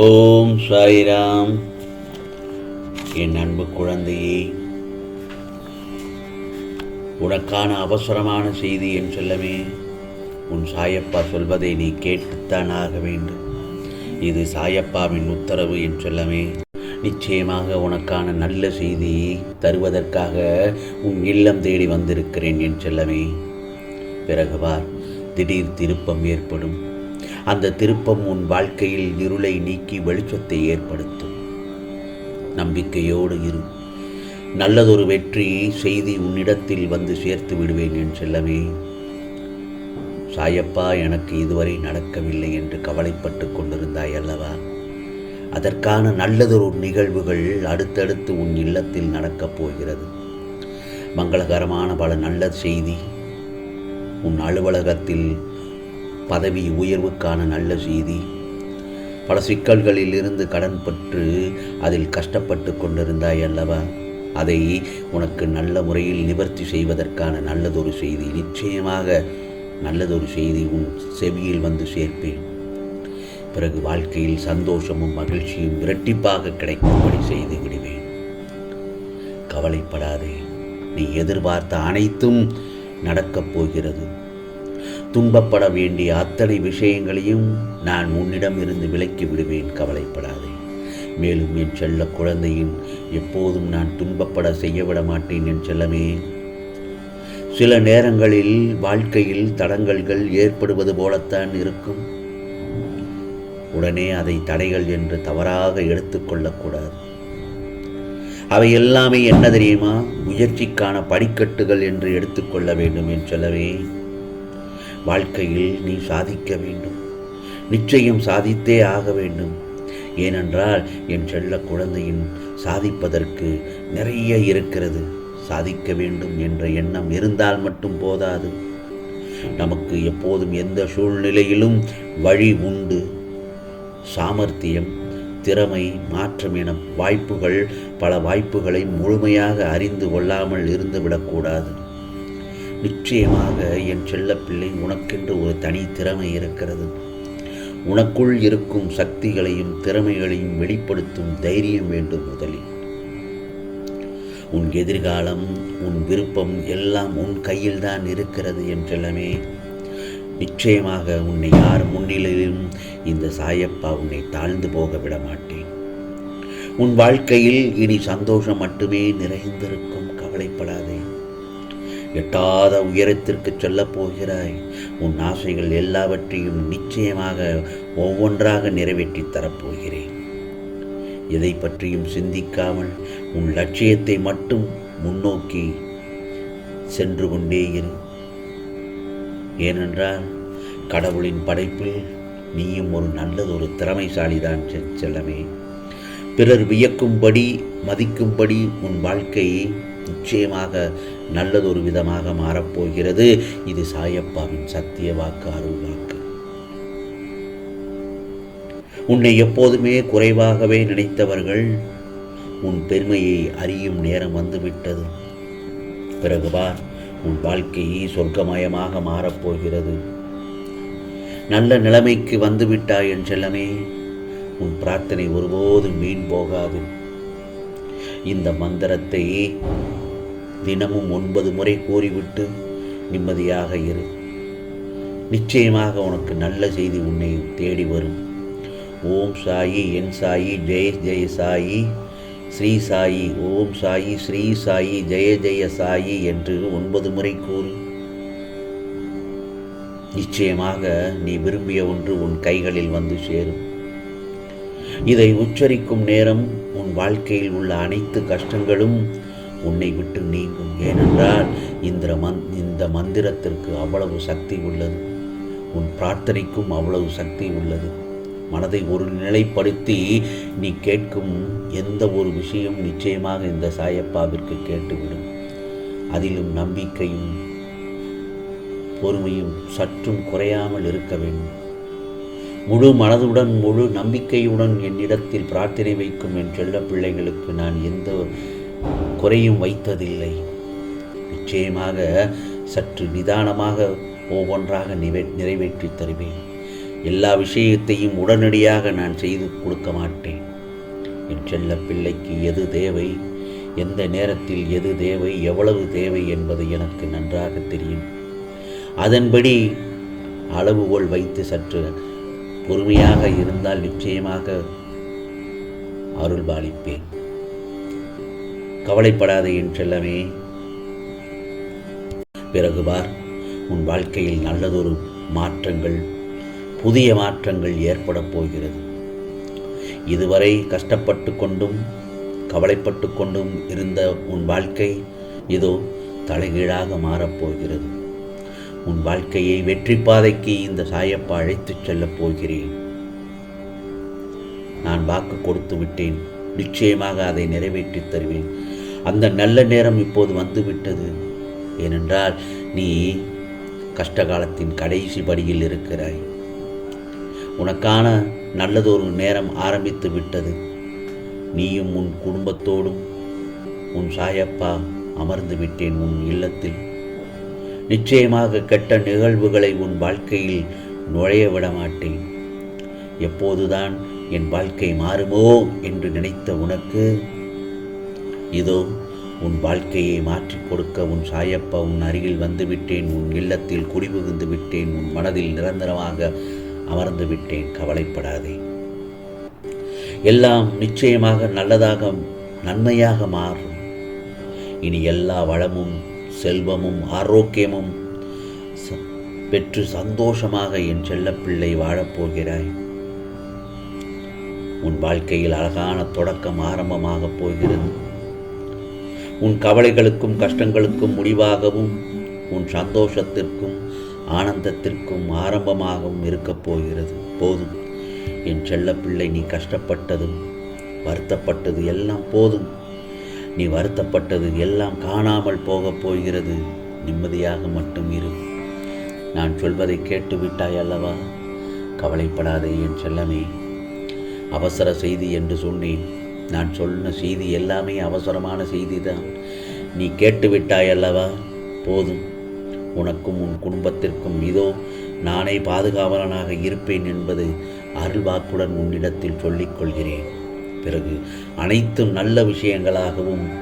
ஓம் சாய்ராம். என் அன்பு குழந்தையே உனக்கான அவசரமான செய்தி என் செல்லமே உன் சாயப்பா சொல்வதை நீ கேட்டுத்தான் ஆக வேண்டும். இது சாயப்பாவின் உத்தரவு என் செல்லமே. நிச்சயமாக உனக்கான நல்ல செய்தியை தருவதற்காக உன் இல்லம் தேடி வந்திருக்கிறேன் என் செல்லமே. பிறகுவார் திடீர் திருப்பம் ஏற்படும். அந்த திருப்பம் உன் வாழ்க்கையில் இருளை நீக்கி வெளிச்சத்தை ஏற்படுத்தும். நம்பிக்கையோடு இரு. நல்லதொரு வெற்றி செய்தி உன்னிடத்தில் வந்து சேர்த்து விடுவேன் என் செல்லமே. சாயப்பா எனக்கு இதுவரை நடக்கவில்லை என்று கவலைப்பட்டு கொண்டிருந்தாய் அல்லவா? அதற்கான நல்லதொரு நிகழ்வுகள் அடுத்தடுத்து உன் இல்லத்தில் நடக்கப் போகிறது. மங்களகரமான பல நல்ல செய்தி உன் அலுவலகத்தில் பதவி உயர்வுக்கான நல்ல செய்தி. பல சிக்கல்களில் இருந்து கடன் பெற்று அதில் கஷ்டப்பட்டு கொண்டிருந்தாய் அல்லவா? அதை உனக்கு நல்ல முறையில் நிவர்த்தி செய்வதற்கான நல்லதொரு செய்தி. நிச்சயமாக நல்லதொரு செய்தி உன் செவியில் வந்து சேர்ப்பேன். பிறகு வாழ்க்கையில் சந்தோஷமும் மகிழ்ச்சியும் இரட்டிப்பாக கிடைக்கும்படி செய்து விடுவேன். கவலைப்படாதே. நீ எதிர்பார்த்த அனைத்தும் நடக்கப் போகிறது. துன்பப்பட வேண்டிய அத்தனை விஷயங்களையும் நான் உன்னிடம் இருந்து விலக்கி விடுவேன் கவலைப்படாதே. மேலும் என் செல்ல குழந்தையின் எப்போதும் நான் துன்பப்பட செய்யவிட மாட்டேன் என் செல்லமே. சில நேரங்களில் வாழ்க்கையில் தடங்கல்கள் ஏற்படுவது போலத்தான் இருக்கும். உடனே அதை தடைகள் என்று தவறாக எடுத்துக்கொள்ளக்கூடாது அவை எல்லாமே என்ன தெரியுமா? முயற்சிக்கான படிக்கட்டுகள் என்று எடுத்துக்கொள்ள வேண்டும் என் செல்லவே வாழ்க்கையில் நீ சாதிக்க வேண்டும். நிச்சயம் சாதித்தே ஆக வேண்டும். ஏனென்றால் என் செல்ல குழந்தையின் சாதிப்பதற்கு நிறைய இருக்கிறது. சாதிக்க வேண்டும் என்ற எண்ணம் இருந்தால் மட்டும் போதாது. நமக்கு எப்போதும் எந்த சூழ்நிலையிலும் வழி உண்டு. சாமர்த்தியம் திறமை மாற்றம் என வாய்ப்புகள் பல வாய்ப்புகளை முழுமையாக அறிந்து கொள்ளாமல் இருந்துவிடக்கூடாது. நிச்சயமாக என் செல்லப்பிள்ளை உனக்கென்று ஒரு தனி திறமை இருக்கிறது. உனக்குள் இருக்கும் சக்திகளையும் திறமைகளையும் வெளிப்படுத்தும் தைரியம் வேண்டும் முதலில். உன் எதிர்காலம் உன் விருப்பம் எல்லாம் உன் கையில்தான் இருக்கிறது என் செல்லமே. நிச்சயமாக உன்னை யார் முன்னிலையிலும் இந்த சாயப்பா உன்னை தாழ்ந்து போக விட மாட்டேன். உன் வாழ்க்கையில் இனி சந்தோஷம் மட்டுமே நிறைந்திருக்கும் கவலைப்படாதே. எட்டாத உயரத்திற்கு செல்லப் போகிறாய் உன் ஆசைகள் எல்லாவற்றையும் நிச்சயமாக ஒவ்வொன்றாக நிறைவேற்றித் தரப்போகிறேன். எதை பற்றியும் சிந்திக்காமல் உன் லட்சியத்தை மட்டும் முன்னோக்கி சென்று கொண்டே இரு. ஏனென்றால் கடவுளின் படைப்பில் நீயும் ஒரு நல்லதொரு திறமைசாலிதான் செ- செல்லமே. பிறர் வியக்கும்படி மதிக்கும்படி உன் வாழ்க்கையை நிச்சயமாக நல்லதொரு விதமாக மாறப்போகிறது. இது சாயப்பாவின் சத்திய வாக்கு அருள் வாக்கு. உன்னை எப்போதுமே குறைவாகவே நினைத்தவர்கள் உன் பெருமையை அறியும் நேரம் வந்துவிட்டது. பிறகு உன் வாழ்க்கையே சொர்க்கமயமாக மாறப்போகிறது. நல்ல நிலைமைக்கு வந்துவிட்டாய் என் செல்லமே. உன் பிரார்த்தனை ஒருபோதும் வீண் போகாது. இந்த மந்திரத்தை தினமும் ஒன்பது முறை கூறிவிட்டு நிம்மதியாக இரு. நிச்சயமாக உனக்கு நல்ல செய்தி உன்னை தேடி வரும். ஓம் சாயி என் சாயி ஜெய ஜெய சாயி ஸ்ரீ சாயி ஓம் சாயி ஸ்ரீ சாயி ஜெய ஜெய சாயி என்று ஒன்பது முறை கூறு. நிச்சயமாக நீ விரும்பிய ஒன்று உன் கைகளில் வந்து சேரும். இதை உச்சரிக்கும் நேரம் உன் வாழ்க்கையில் உள்ள அனைத்து கஷ்டங்களும் உன்னை விட்டு நீங்கும். ஏனென்றால் இந்த மந் இந்த மந்திரத்திற்கு அவ்வளவு சக்தி உள்ளது. உன் பிரார்த்தனைக்கும் அவ்வளவு சக்தி உள்ளது. மனதை ஒரு நிலைப்படுத்தி நீ கேட்கும் எந்த ஒரு விஷயம் நிச்சயமாக இந்த சாயப்பாவிற்கு கேட்டுவிடும். அதிலும் நம்பிக்கையும் பொறுமையும் சற்றும் குறையாமல் இருக்க வேண்டும். முழு மனதுடன் முழு நம்பிக்கையுடன் என்னிடத்தில் பிரார்த்தனை வைக்கும் என் செல்ல பிள்ளைகளுக்கு நான் எந்த குறையும் வைத்ததில்லை. நிச்சயமாக சற்று நிதானமாக ஒவ்வொன்றாக நிறை நிறைவேற்றி தருவேன். எல்லா விஷயத்தையும் உடனடியாக நான் செய்து கொடுக்க மாட்டேன். என் செல்ல பிள்ளைக்கு எது தேவை? எந்த நேரத்தில் எது தேவை? எவ்வளவு தேவை என்பது எனக்கு நன்றாக தெரியும். அதன்படி அளவுகோல் வைத்து சற்று பொறுமையாக இருந்தால் நிச்சயமாக அருள் பாலிப்பேன். கவலைப்படாத என் செல்லமே. பிறகு பார் உன் வாழ்க்கையில் நல்லதொரு மாற்றங்கள் புதிய மாற்றங்கள் ஏற்படப் போகிறது. இதுவரை கஷ்டப்பட்டு கொண்டும் கவலைப்பட்டு கொண்டும் இருந்த உன் வாழ்க்கை இதோ தலைகீழாக மாறப்போகிறது உன் வாழ்க்கையை வெற்றி பாதைக்கு இந்த சாயப்பா அழைத்துச் செல்லப் போகிறேன். நான் வாக்கு கொடுத்து விட்டேன். நிச்சயமாக அதை நிறைவேற்றித் தருவேன். அந்த நல்ல நேரம் இப்போது வந்துவிட்டது. ஏனென்றால் நீ கஷ்டகாலத்தின் கடைசி படியில் இருக்கிறாய். உனக்கான நல்லதொரு நேரம் ஆரம்பித்து விட்டது. நீயும் உன் குடும்பத்தோடும் உன் சாயப்பா அமர்ந்து விட்டேன் உன் இல்லத்தில். நிச்சயமாக கெட்ட நிகழ்வுகளை உன் வாழ்க்கையில் நுழைய விட மாட்டேன் எப்போதுதான் என் வாழ்க்கை மாறுமோ என்று நினைத்த உனக்கு இதோ உன் வாழ்க்கையை மாற்றிக் கொடுக்க உன் சாயப்பா உன் அருகில் வந்துவிட்டேன் உன் இல்லத்தில் குடிபுகுந்து விட்டேன் உன் மனதில் நிரந்தரமாக அமர்ந்து விட்டேன் கவலைப்படாதே. எல்லாம் நிச்சயமாக நல்லதாக நன்மையாக மாறும். இனி எல்லா வளமும் செல்வமும் ஆரோக்கியமும் பெற்று சந்தோஷமாக என் செல்லப்பிள்ளை வாழப்போகிறாய். உன் வாழ்க்கையில் அழகான தொடக்கம் ஆரம்பமாகப் போகிறது. உன் கவலைகளுக்கும் கஷ்டங்களுக்கும் முடிவாகவும் உன் சந்தோஷத்திற்கும் ஆனந்தத்திற்கும் ஆரம்பமாகவும் இருக்கப் போகிறது. போதும். என் செல்லப்பிள்ளை நீ கஷ்டப்பட்டதும் வருத்தப்பட்டது எல்லாம் போதும். நீ வருத்தப்பட்டது எல்லாம் காணாமல் போகப் போகிறது. நிம்மதியாக மட்டும் இரு. நான் சொல்வதை கேட்டு விட்டாய் அல்லவா? கவலைப்படாதே என் செல்லமே. அவசர செய்தி என்று சொன்னேன். நான் சொன்ன செய்தி எல்லாமே அவசரமான செய்தி தான் நீ கேட்டு விட்டாய் அல்லவா? போதும். உனக்கும் உன் குடும்பத்திற்கும் இதோ நானே பாதுகாவலனாக இருப்பேன் என்பது அருள்வாக்குடன் உன்னிடத்தில் சொல்லிக்கொள்கிறேன் பிறகு அனைத்தும் நல்ல விஷயங்களாகவும்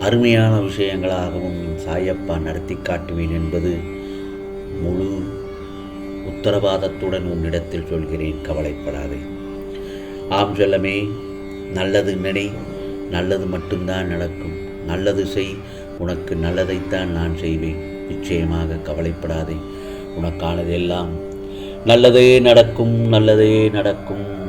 அருமையான விஷயங்களாகவும் சாயப்பா நடத்தி காட்டுவேன் என்பது முழு உத்தரவாதத்துடன் உன்னிடத்தில் சொல்கிறேன் கவலைப்படாதே. ஆம் செல்லமே நல்லது நினை நல்லது மட்டும்தான் நடக்கும். நல்லது செய் உனக்கு நல்லதைத்தான் நான் செய்வேன். நிச்சயமாக கவலைப்படாதே. உனக்கானதெல்லாம் நல்லதே நடக்கும் நல்லதே நடக்கும்.